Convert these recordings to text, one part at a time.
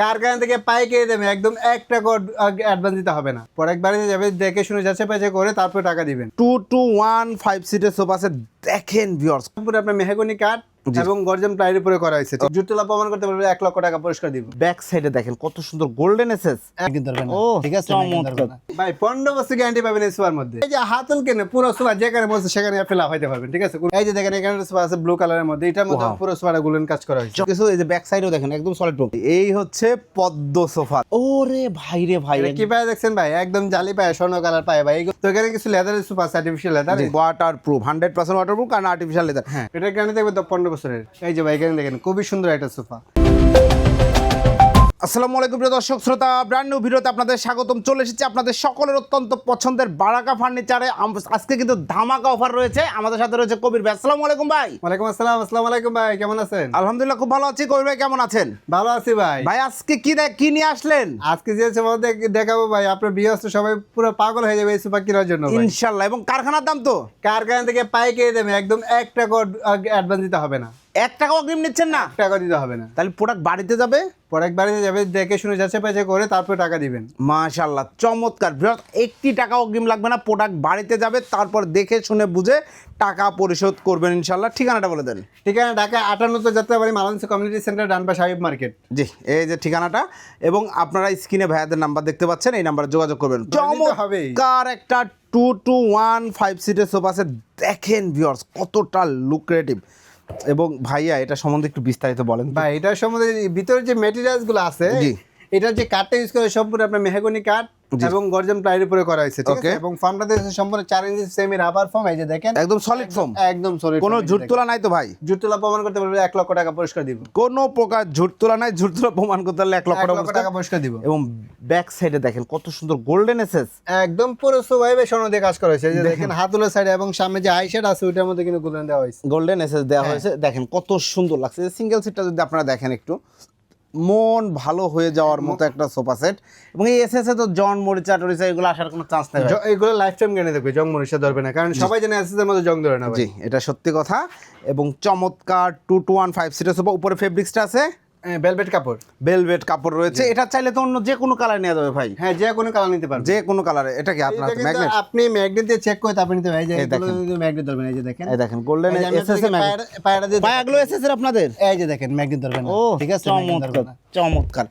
কারখানা থেকে পাইকারি দেবে? একদম এক টাকা অ্যাডভান্স দিতে হবে না। প্রোডাক্ট বাড়িতে যাবে দেখে শুনে যাচ্ছে পাইছে করে তারপর টাকা দিবেন। টু টু ওয়ান ফাইভ সিটের সোফা সেট দেখেন ভিওর্স আপনার মেহগনি কাঠ এবং গর্জন প্লাইয়ের উপরে করা হয়েছে। জুতলা প্রমাণ করতে পারবে এক লক্ষ টাকা পুরস্কার দিব। ব্যাক সাইডে দেখেন কত সুন্দর গোল্ডেন এসএস একদিন ধরবে না। ও, ঠিক আছে। ভাই পনেরো বছর গ্যারান্টি পাবেন এই সোফার মধ্যে। এই যে হাতল কেনে পুরো সোফা যেখানে বলছে সেখানে লাভ হইতে পারবেন ঠিক আছে? এই যে দেখেন এখানে সোফা আছে ব্লু কালারের মধ্যে। এটার মধ্যে. পুরো সোফাটা গোল্ডেন কাজ করা হয়েছে। কিছু এই যে ব্যাক সাইডেও দেখেন একদম সলিড প্রুফ এই হচ্ছে পদ্ম সোফা। ওরে ভাই রে ভাই কি পায়ে দেখছেন ভাই? একদম জালি পায় স্বর্ণ কালার পায় ভাই। তো এখানে কিছু লেদারের sofa artificial leather waterproof hundred percent waterproof কারণ আর্টিফিশিয়াল লেদার হ্যাঁ। এটার থাকবে তো পনেরো বছরের। এই যে ভাই এখানে দেখেন খুবই সুন্দর একটা সোফা। আসসালামু আলাইকুম প্রিয় দর্শক শ্রোতা ব্র্যান্ড নিউ ভিডিওতে আপনাদের স্বাগতম। চলে এসেছে আপনাদের সকলের অত্যন্ত পছন্দের বারাকা ফার্নিচারে আজকে কিন্তু ধামাকা অফার রয়েছে। আমাদের সাথে রয়েছে কবির ভাই। আসসালামু আলাইকুম ভাই। ওয়ালাইকুম আসসালাম আসসালামু আলাইকুম ভাই কেমন আছেন? আলহামদুলিল্লাহ খুব ভালো আছি। কবির ভাই কেমন আছেন? ভালো আছি ভাই। ভাই আজকে কি দেখ কি নিয়ে আসলেন? আজকে যে সোফা দেখ- দেখাবো ভাই। আপনার বিয়ে আসতে সবাই পুরো পাগল হয়ে যাবে এই সোফা কেনার জন্য ভাই। ইনশাল্লাহ। এবং কারখানার দাম তো? কারখানা থেকে পাইকারি দেবে একদম এক টাকা অ্যাডভান্স দিতে হবে না। এক টাকা অগ্রিম নিচ্ছেন না। টাকা দিতে হবে না। তাহলে প্রোডাক্ট বাড়িতে যাবে? প্রোডাক্ট বাড়িতে যাবে দেখে শুনে যাচ্ছে পাইছে করে তারপর টাকা দিবেন। মাশাল্লাহ চমৎকার। বৃহৎ একটি টাকা অগ্রিম লাগবে না প্রোডাক্ট বাড়িতে যাবে তারপর দেখে শুনে বুঝে টাকা পরিশোধ করবেন ইনশাল্লাহ ঠিকানাটা বলে দেন। ঠিকানা ঢাকা আটান্নত যাত্রাবাড়ি মালানসি কমিউনিটি সেন্টার ডানপা সাহিব মার্কেট জি এই যে ঠিকানাটা। এবং আপনারা স্ক্রিনে ভাইয়াদের নাম্বার দেখতে পাচ্ছেন এই নাম্বারে যোগাযোগ করবেন। হবেই। চমৎকার একটা টু টু ওয়ান ফাইভ সিটের সোফা সেট দেখেন ভিউয়ার্স কতটা লুক্রেটিভ এবং ভাইয়া এটা সম্বন্ধে একটু বিস্তারিত বলেন ভাই এটা সম্বন্ধে ভিতরে যে মেটেরিয়ালসগুলো আছে জি। এটার যে কাঠটা ইউজ করে সম্পূর্ণ আপনার মেহগনি কাঠ এবং গর্জন প্লাইয়ের উপরে করা হয়েছে ঠিক আছে? এবং ফর্মটা দেখছেন সম্পূর্ণ চার ইঞ্চি সেমি রাবার ফর্ম এই যে দেখেন। একদম সলিড ফোম একদম সলিড কোনো ঝুট তোলা নাই তো ভাই? জুট তোলা প্রমাণ করতে পারবে এক লক্ষ টাকা পুরস্কার দিব। কোনো প্রকার ঝুট তোলা নাই ঝুট তোলা প্রমাণ করতে হলে এক লক্ষ টাকা পুরস্কার। দিব। এবং ব্যাক সাইডে দেখেন কত সুন্দর গোল্ডেন এসেস একদম পুরো সোভাইবে স্বর্ণ দিয়ে কাজ করা হয়েছে এই যে দেখেন। হাতুলের সাইডে এবং সামনে যে আই আইশেড আছে ওইটার মধ্যে কিন্তু গোল্ডেন দেওয়া হয়েছে। গোল্ডেন এসএস দেওয়া হ্যাঁ। হয়েছে দেখেন কত সুন্দর লাগছে। সিঙ্গেল সিটটা যদি আপনারা দেখেন একটু মন ভালো হয়ে যাওয়ার মতো একটা সোফা সেট এবং এই এসএস এ তো জন মরিচা টরিচা এগুলো আসার কোনো চান্স নেই। এগুলো লাইফ টাইম গেনে দেখবে জং মরিচা ধরবে না। কারণ সবাই জানে অ্যাসেসের মধ্যে জং ধরে না ভাই। জি এটা সত্যি কথা এবং চমৎকার টু টু ওয়ান ফাইভ সিটের সোফা উপরে ফেব্রিক্সটা আছে। ভেলভেট কাপড়। ভেলভেট কাপড় রয়েছে। এটা চাইলে তো অন্য যে কোনো কালার নেওয়া যাবে ভাই। হ্যাঁ যে কোনো কালার নিতে পারবেন। যে কোনো কালারে এটা কি আপনার ম্যাগনেট আপনি ম্যাগনেট দিয়ে চেক করে তারপরে নিতে ভাই যে দেখেন। ম্যাগনেট ধরবেন। এই যে দেখেন। এই দেখেন গোল্ডেন এসএস ম্যাগনেট পায়রা- দিয়ে পায়াগুলো এসএস এর আপনাদের? এই যে দেখেন ম্যাগনেট ধরবেন ও ঠিক আছে চমৎকার চমৎকার।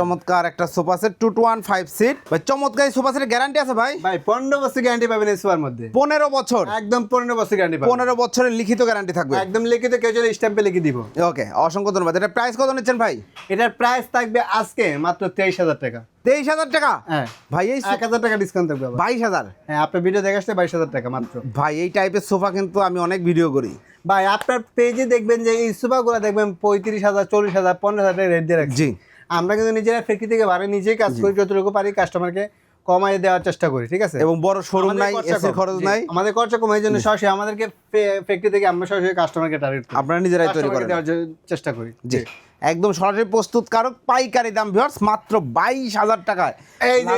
চমৎকার একটা sofa set two two one five seat ভাই চমৎকার সোফা সেটের গ্যারান্টি আছে ভাই? ভাই পনেরো বছর গ্যারান্টি পাবেন এই সোফার মধ্যে। পনেরো বছর? একদম পনেরো বছর গ্যারান্টি পাবেন। পনেরো বছরের লিখিত গ্যারান্টি থাকবে। একদম লিখিত কেউ যদি স্ট্যাম্পে লিখে দিব। ওকে অসংখ্য ধন্যবাদ। এটা প্রাইস কত নিচ্ছেন ভাই? এটার প্রাইস থাকবে আজকে মাত্র তেইশ হাজার টাকা। তেইশ হাজার টাকা? হ্যাঁ। ভাই এই এক হাজার টাকা ডিসকাউন্ট থাকবে বাইশ হাজার? হ্যাঁ আপনার ভিডিও দেখে আসলে বাইশ হাজার টাকা মাত্র। ভাই এই টাইপের সোফা কিন্তু আমি অনেক ভিডিও করি। ভাই আপনার পেজে দেখবেন যে এই সোফাগুলো দেখবেন পঁয়ত্রিশ হাজার চল্লিশ হাজার পনেরো হাজার রেট দিয়ে রাখছি। আমরা কিন্তু নিজেরা ফ্যাক্টরি থেকে বাড়ি নিজেই কাজ করি যতটুকু পারি কাস্টমারকে কমাই দেওয়ার চেষ্টা করি ঠিক আছে? এবং বড় শোরুম নাই কম। খরচ নাই। আমাদের খরচা কম এই জন্য সরাসরি আমাদেরকে ফ্যাক্টরি থেকে আমরা সরাসরি কাস্টমারকে টার্গেট করি। আপনারা নিজেরাই তৈরি করে দেওয়ার চেষ্টা করি। জি। একদম সরাসরি প্রস্তুত প্রস্তুতকারক পাইকারি দাম ভিউয়ার্স মাত্র বাইশ হাজার টাকায়। এই যে।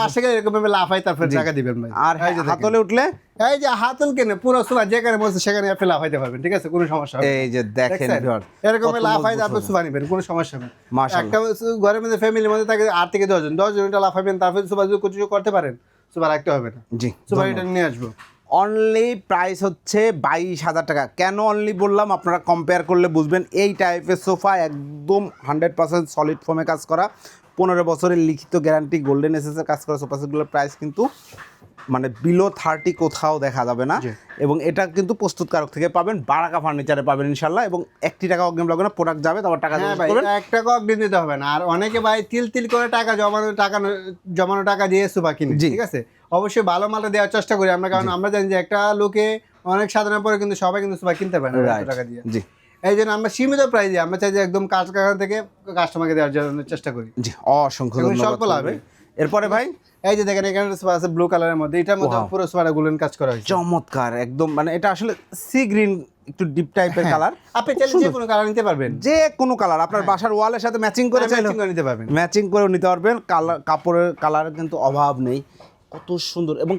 বাসে গেলে এরকম ভাবে লাফাই তারপরে টাকা দিবেন ভাই। আর এই যে দেখেন। হাতলে উঠলে এই যে হাতল কেনে পুরো সোফা যেখানে বলছে সেখানে আপনি লাফাইতে পারবেন ঠিক আছে? কোনো সমস্যা হবে এই যে দেখেন এরকম কত লাফাই মজবুত তারপর সোফা। সোফা কোনো সমস্যা হবে একটা ঘরের মধ্যে ফ্যামিলির মধ্যে থাকে আট থেকে দশজন দশজন এটা লাফাবেন তারপরে সোফা যদি কিছু করতে পারেন সোফা রাখতে হবে না। জি সোফা এটা নিয়ে আসব। অনলি প্রাইস হচ্ছে বাইশ হাজার টাকা। কেন অনলি বললাম? আপনারা কম্পেয়ার করলে বুঝবেন এই টাইপের সোফা একদম হান্ড্রেড পার্সেন্ট সলিড ফর্মে কাজ করা। পনেরো বছরের লিখিত গ্যারান্টি গোল্ডেন এসেসের কাজ করা সোফা সেটগুলোর প্রাইস কিন্তু মানে বিলো থার্টি কোথাও দেখা যাবে না। এবং এটা কিন্তু প্রস্তুতকারক থেকে পাবেন। বারাকা ফার্নিচারে পাবেন ইনশাল্লাহ এবং একটি টাকা অগ্রিম লাগবে না প্রোডাক্ট যাবে তারপর টাকা হ্যাঁ এক টাকা অগ্রিম দিতে হবে না। আর অনেকে ভাই তিল তিল করে টাকা জমানো টাকা জমানো টাকা দিয়ে সোফা কিনে ঠিক আছে? অবশ্যই ভালো মালটা দেওয়ার চেষ্টা করি আমরা কারণ আমরা জানি যে একটা লোকে অনেক সাধারণ পরে কিন্তু সবাই কিন্তু সোফা কিনতে পারে না টাকা দিয়ে। জি। এই জন্য আমরা সীমিত প্রাইজে আমরা চাই যে একদম কাজ কারখানা থেকে কাস্টমারকে দেওয়ার জন্য চেষ্টা করি। জি অসংখ্য ধন্যবাদ। এরপরে ভাই? এই যে দেখেন এখানে সোফা আছে ব্লু কালারের মধ্যে। এটার মধ্যে পুরো সোফাটা গুলেন কাজ করা হয়েছে। চমৎকার একদম মানে এটা আসলে সি গ্রিন একটু ডিপ টাইপের হ্যাঁ। কালার আপনি চাইলে যে কোনো কালার নিতে পারবেন। যে কোনো কালার আপনার বাসার ওয়ালের সাথে ম্যাচিং করে চাইলে ম্যাচিং করে নিতে পারবেন। ম্যাচিং করে নিতে পারবেন। কালার কাপড়ের কালার কিন্তু অভাব নেই। কত সুন্দর এবং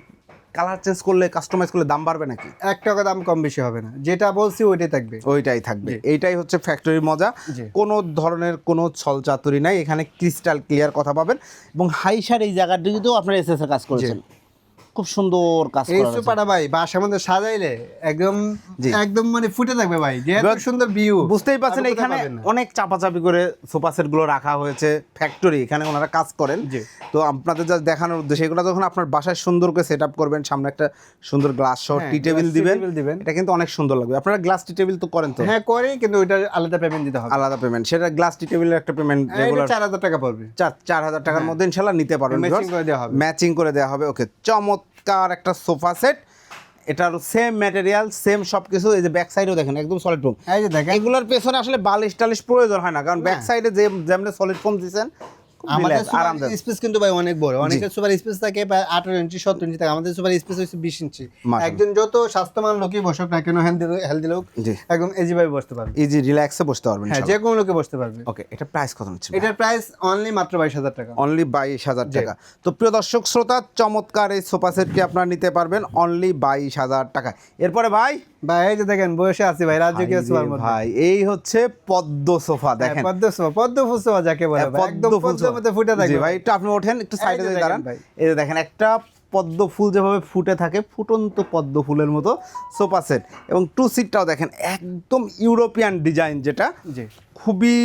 কালার চেঞ্জ করলে কাস্টমাইজ করলে দাম বাড়বে নাকি? এক টাকা দাম কম বেশি হবে না। যেটা বলছি ওইটাই থাকবে। ওইটাই থাকবে। এইটাই হচ্ছে ফ্যাক্টরির মজা। কোন ধরনের কোনো ছল চাতুরি নাই। এখানে ক্রিস্টাল ক্লিয়ার কথা পাবেন। এবং হাইসার এই জায়গাটিতেও আপনার এসএস এর কাজ করেছেন। খুব সুন্দর কাজ করা হয়েছে। সোফাটা ভাই বাসার মধ্যে সাজাইলে একদম একদম মানে ফুটে থাকবে ভাই যে এত সুন্দর ভিউ বুঝতেই পারছেন এখানে অনেক চাপাচাপি করে সোফা সেটগুলো রাখা হয়েছে ফ্যাক্টরি এখানে ওনারা কাজ করেন। জি। তো আপনাদের যা দেখানোর উদ্দেশ্যে এগুলো যখন আপনার বাসায় সুন্দর করে সেট আপ করবেন সামনে একটা সুন্দর গ্লাস সহ হ্যাঁ, টি টেবিল দিবেন এটা কিন্তু অনেক সুন্দর লাগবে। আপনারা গ্লাস টি টেবিল তো করেন তো? হ্যাঁ করে কিন্তু ওইটা আলাদা পেমেন্ট দিতে হবে। আলাদা পেমেন্ট সেটা গ্লাস টি টেবিলের একটা পেমেন্ট হ্যাঁ, রেগুলার চার হাজার টাকা পড়বে। চার চার হাজার টাকার মধ্যে ইনশাল্লাহ নিতে পারবেন ম্যাচিং করে দেওয়া হবে। ম্যাচিং করে দেওয়া হবে। ওকে চমৎকার। একটা সোফা সেট এটার সেম ম্যাটেরিয়াল সেম সব কিছু এই যে ব্যাক সাইডেও দেখেন একদম সলিড ফোম এই যে দেখেন। এগুলোর পেছনে আসলে বালিশ টালিশ প্রয়োজন হয় না কারণ ব্যাক সাইডে যে যেমন সলিড ফোম দিয়েছেন আমাদের আরামদায়ক। স্পেস কিন্তু ভাই অনেক বড়। অনেকের সুপার স্পেস থাকে প্রায় আঠারো ইঞ্চি ইঞ্চি থাকে। আমাদের সুপার স্পেস হচ্ছে বিশ ইঞ্চি একজন যত স্বাস্থ্যবান লোকই বসুক না কেন হেলদি লোক একদম ভাবে বসতে পারবে। ইজি রিল্যাক্সে বসতে পারবেন হ্যাঁ যে কোনো লোকে বসতে পারবে। ওকে এটা প্রাইস কত হচ্ছে এটার প্রাইস অনলি মাত্র বাইশ হাজার টাকা। অনলি বাইশ হাজার টাকা। তো প্রিয় দর্শক শ্রোতা চমৎকার এই সোফা সেটটি আপনারা নিতে পারবেন অনলি বাইশ হাজার টাকা এরপরে ভাই? ভাই এই যে দেখেন বসে আছি ভাই ভাই সোফার মধ্যে? ভাই এই হচ্ছে পদ্ম সোফা হ্যাঁ, দেখেন। পদ্ম সোফা পদ্ম সোফা যাকে বলে হ্যাঁ, একদম পদ্ম ফুল পদ্মের সোফা। মধ্যে ফুটে থাকবে। ভাই একটু আপনি ওঠেন একটু সাইডে দাঁড়ান। এই যে দেখেন একটা পদ্ম ফুল যেভাবে ফুটে থাকে ফুটন্ত পদ্ম ফুলের মতো সোফা সেট। এবং টু সিটটাও দেখেন একদম ইউরোপিয়ান ডিজাইন যেটা। খুবই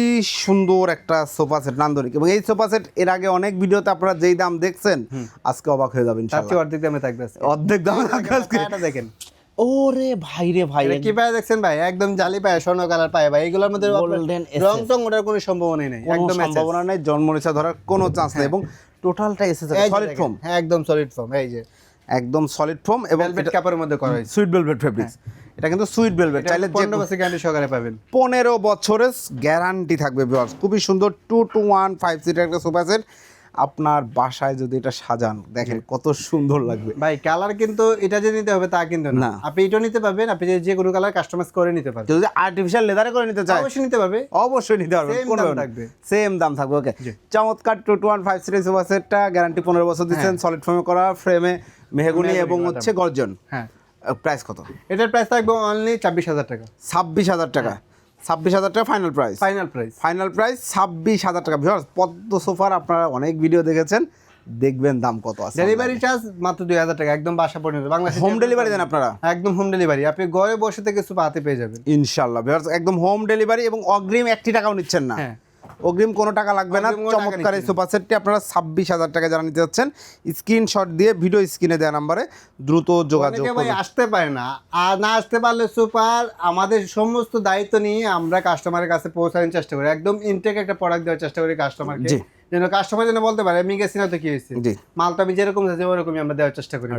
সুন্দর একটা সোফা সেট নান্দনিক। এবং এই সোফা সেট এর আগে অনেক ভিডিওতে আপনারা যেই দাম দেখছেন আজকে অবাক হয়ে যাবেন অর্ধেক দামে থাকবে অর্ধেক দাম থাকবে আজকে। দেখেন। ওরে ভাই রে ভাই কি পায়ে দেখছেন ভাই? একদম জালি পায়ে স্বর্ণ কালার পায়ে ভাই। এগুলোর মধ্যে Golden রং টং ওঠার কোনো নেই। একদম সম্ভাবনা নেই জন্ম নিচা ধরার কোনো চান্স নেই। এবং টোটালটা এসেছে সলিড ফোম হ্যাঁ একদম সলিড ফর্ম এই যে। একদম সলিড ফোম এবং ভেলভেট কাপড়ের মধ্যে করা হয়েছে। সুইট ভেলভেট ফেব্রিক্স এটা কিন্তু সুইট ভেলভেট চাইলে পনেরো বছর গ্যারান্টি সহকারে পাবেন। পনেরো বছরের গ্যারান্টি থাকবে। খুবই সুন্দর টু টু ওয়ান ফাইভ সিটের একটা সোফা সেট আপনার বাসায় যদি এটা সাজান দেখেন কত সুন্দর লাগবে। ভাই কালার কিন্তু এটা যে নিতে হবে তা কিন্তু না। আপনি এটা নিতে পারবেন আপনি যে- কোনো কালার কাস্টমাইজ করে নিতে পারবেন। যদি আর্টিফিশিয়াল লেদারে করে নিতে চায় অবশ্যই নিতে পারবে। অবশ্যই নিতে পারবে কোনো দাম থাকবে। সেম দাম থাকবে ওকে চমৎকার two two one five series sofa সেটটা গ্যারান্টি পনেরো বছর দিচ্ছেন সলিড ফ্রেমে করা ফ্রেমে মেহগুনি মেহগনি এবং হচ্ছে গর্জন। হ্যাঁ। প্রাইস কত? এটার প্রাইস থাকবে অনলি ছাব্বিশ হাজার টাকা। ছাব্বিশ হাজার টাকা। ছাব্বিশ হাজার টাকা final price final price final price ছাব্বিশ হাজার টাকা। ভিউয়ার্স পদ্ম সোফার আপনারা অনেক ভিডিও দেখেছেন। দেখবেন দাম কত আছে। ডেলিভারি চার্জ মাত্র দুই হাজার টাকা একদম বাসা পর্যন্ত। বাংলাদেশ হোম ডেলিভারি দেন আপনারা। একদম হোম ডেলিভারি আপনি ঘরে বসে থেকে কিছু হাতে পেয়ে যাবেন। ইনশাল্লাহ ভিউয়ার্স একদম হোম ডেলিভারি এবং অগ্রিম একটি টাকাও নিচ্ছেন না। হ্যাঁ। অগ্রিম কোনো টাকা লাগবে না। চমৎকার এই সোফা সেটটি আপনারা ছাব্বিশ হাজার টাকা যারা নিতে যাচ্ছেন স্ক্রিনশট দিয়ে ভিডিও স্ক্রিনে দেওয়া নাম্বারে দ্রুত যোগাযোগ আসতে পারে না। আর না আসতে পারলে সুপার আমাদের সমস্ত দায়িত্ব নিয়ে আমরা কাস্টমারের কাছে পৌঁছানোর চেষ্টা করি। একদম ইনটেক একটা প্রোডাক্ট দেওয়ার চেষ্টা করি কাস্টমারকে। যেন কাস্টমার যেন বলতে পারে আমি গেছি না তো কি হয়েছে? জি। মালটা আমি যেরকম আছে ওরকমই আমরা দেওয়ার চেষ্টা করি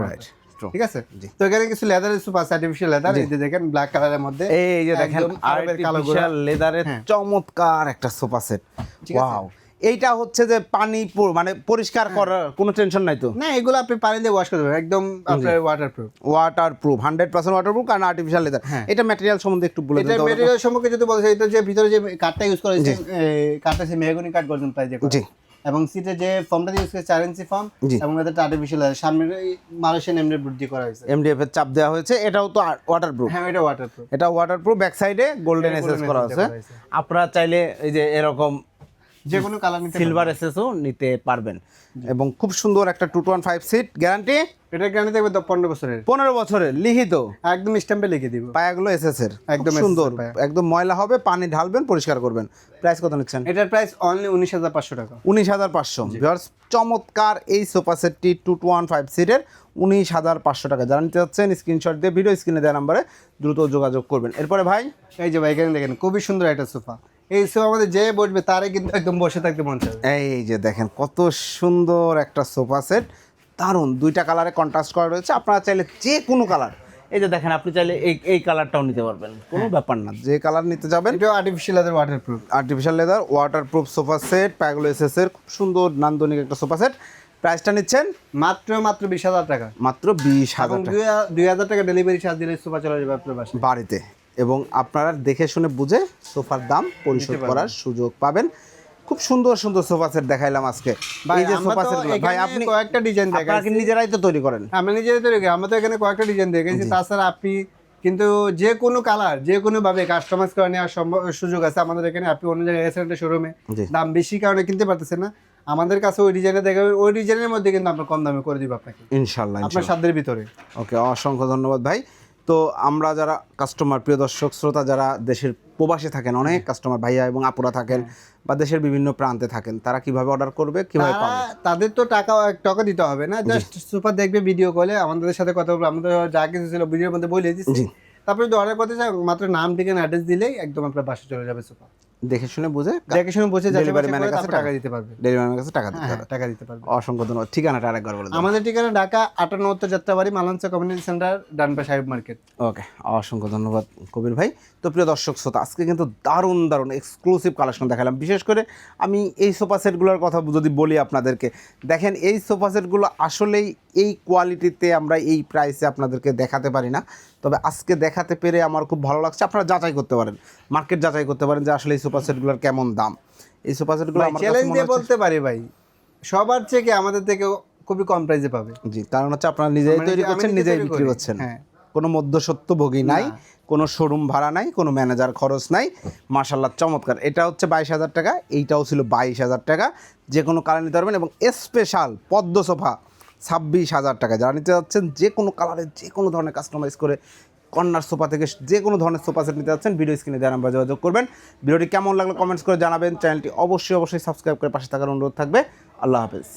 ঠিক আছে? তো এখানে কিছু লেদারের সুপার আর্টিফিশিয়াল লেদার এই যে দেখেন ব্ল্যাক কালারের মধ্যে। এই যে দেখেন। আর্টিফিশিয়াল লেদারের হ্যাঁ। চমৎকার একটা সোফা সেট ওয়াও এইটা হচ্ছে যে পানি মানে পরিষ্কার হ্যাঁ। করার কোনো টেনশন নাই তো? না এগুলো আপনি পানি দিয়ে ওয়াশ করতে পারবেন একদম আপনার waterproof waterproof hundred percent waterproof কারণ আর্টিফিশিয়াল লেদার। এটা ম্যাটেরিয়াল সম্বন্ধে একটু বলে এটা মেটেরিয়াল সম্পর্কে যদি বলছে এটা যে ভিতরে যে কাঠটা ইউজ করা হয়েছে কাঠটা সে মেহগনি কাঠ গর্জন দিয়ে করা। জি। এবং সিটে যে ফর্মটা ইউজ করেছে চার ইঞ্চি ফর্ম এবং এটা আর্টিফিশিয়াল সামনের মালয়েশিয়ান এমডি বুদ্ধি করা হয়েছে। এমডিএফ এর চাপ দেওয়া হয়েছে এটাও তো ওয়াটারপ্রুফ হ্যাঁ এটা ওয়াটার প্রুফ এটা ওয়াটারপ্রুফ ব্যাক সাইডে গোল্ডেন এসএস করা আছে আপনারা চাইলে এই যে এরকম যে কোনো কালার নিতে সিলভার এসএসও নিতে পারবেন। এবং খুব সুন্দর একটা two one five seat guarantee এটা গ্যারান্টি থাকবে পনেরো বছরের। পনেরো বছরের লিখিত। একদম স্ট্যাম্পে লিখে দিব। পায়াগুলো এসএস এর। একদম সুন্দর। একদম ময়লা হবে পানি ঢালবেন পরিষ্কার করবেন। প্রাইস কত নিচ্ছেন? এটার প্রাইস অনলি উনিশ হাজার পাঁচশো টাকা। উনিশ হাজার পাঁচশো। চমৎকার এই সোফা সেটটি টু টু ওয়ান ফাইভ সিটের উনিশ হাজার পাঁচশো টাকা। যারা নিতে চাচ্ছেন স্ক্রিনশট দিয়ে ভিডিও স্ক্রিনে দেওয়া নাম্বারে দ্রুত যোগাযোগ করবেন। এরপরে ভাই? এই যে ভাই এখানে দেখেন খুবই সুন্দর একটা সোফা এই সোফা আমাদের যে বসবে তারে কিন্তু একদম বসে থাকতে মন চাবে এই যে দেখেন কত সুন্দর একটা সোফা সেট। দারুণ দুইটা কালারে কন্ট্রাস্ট করা রয়েছে। আপনারা চাইলে যে কোনো কালার এই যে দেখেন আপনি চাইলে এই এই কালারটাও নিতে পারবেন। কোনো ব্যাপার না যে কালার নিতে যাবেন। এটাও artificial waterproof artificial leather waterproof sofa set প্যাগুলো SS এর খুব সুন্দর নান্দনিক একটা সোফা সেট। প্রাইসটা নিচ্ছেন? মাত্র মাত্র বিশ হাজার টাকা। মাত্র বিশ হাজার টাকা। দুই হাজার টাকা ডেলিভারি চার্জ দিলে সোফা চলে যাবে আপনার বাড়িতে। এবং আপনারা দেখে শুনে বুঝে সোফার দাম পরিশোধ করার সুযোগ পাবেন। খুব সুন্দর সুন্দর সোফা সেট দেখাইলাম আজকে। ভাই এই যে সোফা সেট ভাই আপনি কয়েকটা ডিজাইন দেখাই কি নিজেরাই তো তৈরি করেন? আমি নিজেরাই তৈরি করি আমরা তো এখানে কয়েকটা ডিজাইন দেখেছি তাছাড়া আপনি কিন্তু যে কোনো কালার যে কোনো ভাবে কাস্টমাইজ করে নেওয়ার সম্ভব সুযোগ আছে। আমাদের এখানে আপনি অন্য জায়গায় একটা শোরুমে দাম বেশি কারণে কিনতে পারতেছেন না। আমাদের কাছে ওই ডিজাইনে দেখাবেন ওই ডিজাইনের মধ্যে কিন্তু আমরা কম দামে করে দিব আপনাকে। ইনশাল্লাহ আপনার সাধ্যের ভিতরে। ওকে অসংখ্য ধন্যবাদ ভাই। তো আমরা যারা কাস্টমার প্রিয় দর্শক শ্রোতা যারা দেশের প্রবাসে থাকেন অনেক কাস্টমার ভাইয়া এবং আপুরা থাকেন বা দেশের বিভিন্ন প্রান্তে থাকেন তারা কীভাবে অর্ডার করবে কীভাবে পাবে? তাদের তো টাকা এক টাকা দিতে হবে না। জাস্ট সুপার দেখবে ভিডিও কলে আমাদের সাথে কথা বলবে। আমাদের যা কিছু ছিল ভিডিওর মধ্যে বলে দিচ্ছি। তারপরে যদি অর্ডার করতে চাই মাত্র নাম ঠিকানা অ্যাড্রেস দিলেই একদম আপনার বাসে চলে যাবে সুপার দেখে শুনে বুঝে দেখে শুনে যাচ্ছে Delivery man কাছে টাকা দিতে পারবে। ডেলিভারির কাছে টাকা দিতে হবে। টাকা দিতে পারবে। অসংখ্য ধন্যবাদ। ঠিকানাটা আরেকবার বলে আমাদের ঠিকানা ঢাকা উত্তর যাত্রাবাড়ি মালাঞ্চা কমিউনিটি সেন্টার ডানপা সাহেব মার্কেট ওকে অসংখ্য ধন্যবাদ কবির ভাই। তো প্রিয় দর্শক শ্রোতা আজকে কিন্তু দারুণ দারুণ এক্সক্লুসিভ কালেকশন দেখালাম। বিশেষ করে আমি এই সোফা সেটগুলোর কথা যদি বলি আপনাদেরকে দেখেন এই সোফা সেটগুলো আসলেই এই কোয়ালিটিতে আমরা এই প্রাইসে আপনাদেরকে দেখাতে পারি না। তবে আজকে দেখাতে পেরে আমার খুব ভালো লাগছে। আপনারা যাচাই করতে পারেন। মার্কেট যাচাই করতে পারেন যে আসলে এই সোফা সেটগুলোর কেমন দাম। এই সোফা সেটগুলো চ্যালেঞ্জ দিয়ে বলতে পারি ভাই সবার থেকে আমাদের থেকে খুবই কম প্রাইসে পাবে। জি কারণ হচ্ছে আপনারা নিজেই তৈরি নিজে- করছেন নিজেই বিক্রি করছেন। হ্যাঁ। কোনো মধ্যসত্ত্বভোগী নাই। কোনো শোরুম ভাড়া নাই কোনো ম্যানেজার খরচ নাই। মার্শাল্লাহ চমৎকার। এটা হচ্ছে বাইশ হাজার টাকা এইটাও ছিল বাইশ হাজার টাকা। যে কোনো কালার নিতে পারবেন এবং স্পেশাল পদ্ম সোফা ছাব্বিশ হাজার টাকা। যারা নিতে যাচ্ছেন, যে কোনো কালারের যে কোনো ধরনের কাস্টমাইজ করে কর্নার সোফা থেকে যে কোনো ধরনের সোফা সেট নিতে যাচ্ছেন ভিডিও স্ক্রিনে দেওয়া নাম্বার যোগাযোগ করবেন। ভিডিওটি কেমন লাগল কমেন্টস করে জানাবেন। চ্যানেলটি অবশ্যই অবশ্যই সাবস্ক্রাইব করে পাশে থাকার অনুরোধ থাকবে। আল্লাহ হাফেজ।